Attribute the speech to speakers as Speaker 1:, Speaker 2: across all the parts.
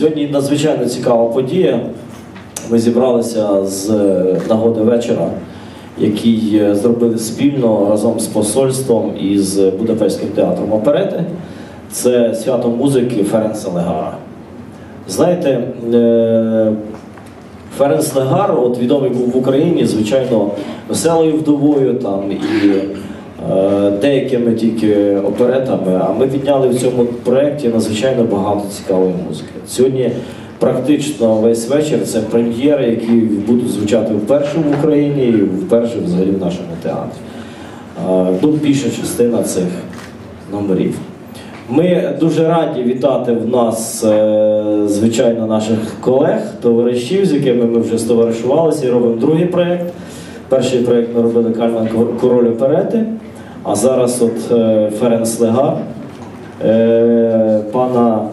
Speaker 1: Сьогодні надзвичайно цікава подія. Ми зібралися з е, нагоди вечора, який е, зробили спільно разом з посольством і з Будапештським театром оперети. Це свято музики Ференса Легара. Знаєте, е, Ференс Легар, от відомий був в Україні, звичайно, веселою вдовою там і деякими тільки оперетами. А ми підняли в цьому проєкті надзвичайно багато цікавої музики. Сьогодні практично весь вечір це прем'єри, які будуть звучати вперше в Україні і вперше взагалі в нашому театрі. Е, ну, більша частина цих номерів. Ми дуже раді вітати в нас, е, звичайно, наших колег, товаришів, з якими ми вже стоваришувалися і робимо другий проєкт. Перший проєкт ми робили Кальман Король оперети, а зараз от е, Ференс Легар, е, пана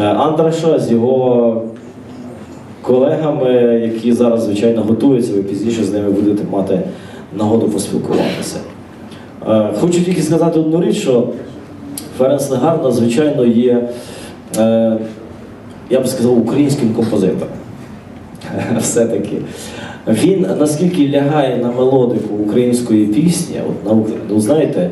Speaker 1: е, Андраша з його колегами, які зараз, звичайно, готуються, ви пізніше з ними будете мати нагоду поспілкуватися. Хочу тільки сказати одну річ, що Ференс Легар надзвичайно є, я би сказав, українським композитором. Все-таки. Він наскільки лягає на мелодику української пісні, от, на, ну, знаєте,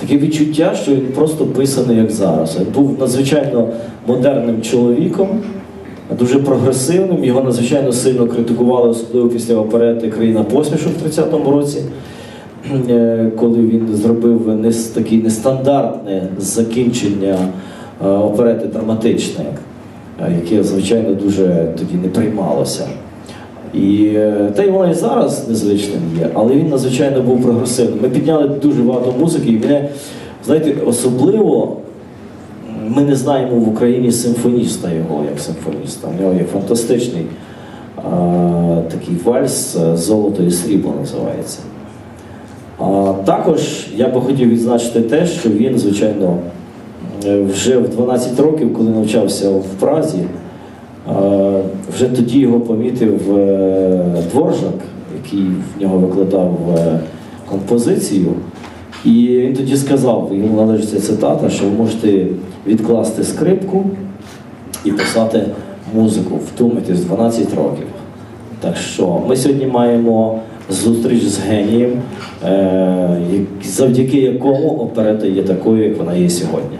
Speaker 1: таке відчуття, що він просто писаний як зараз. Він був надзвичайно модерним чоловіком, дуже прогресивним. Його надзвичайно сильно критикували, особливо після оперети Країна посмішок в 30-му році, е, коли він зробив не таке нестандартне закінчення е, оперети драматичне, яке, звичайно, дуже тоді не приймалося. І е, та й воно і зараз незвичним є, але він надзвичайно був прогресивним. Ми підняли дуже багато музики, і мене, знаєте, особливо ми не знаємо в Україні симфоніста його як симфоніста. У нього є фантастичний а, такий вальс е, Золото і срібло називається. А також я би хотів відзначити те, що він, звичайно, е, вже в 12 років, коли навчався в Празі, е, вже тоді його помітив е, Дворжак, який в нього викладав е, композицію. І він тоді сказав, йому належить цитата, що ви можете відкласти скрипку і писати музику, втумитись 12 років. Так що ми сьогодні маємо зустріч з генієм, е, завдяки якому оперета є такою, як вона є сьогодні.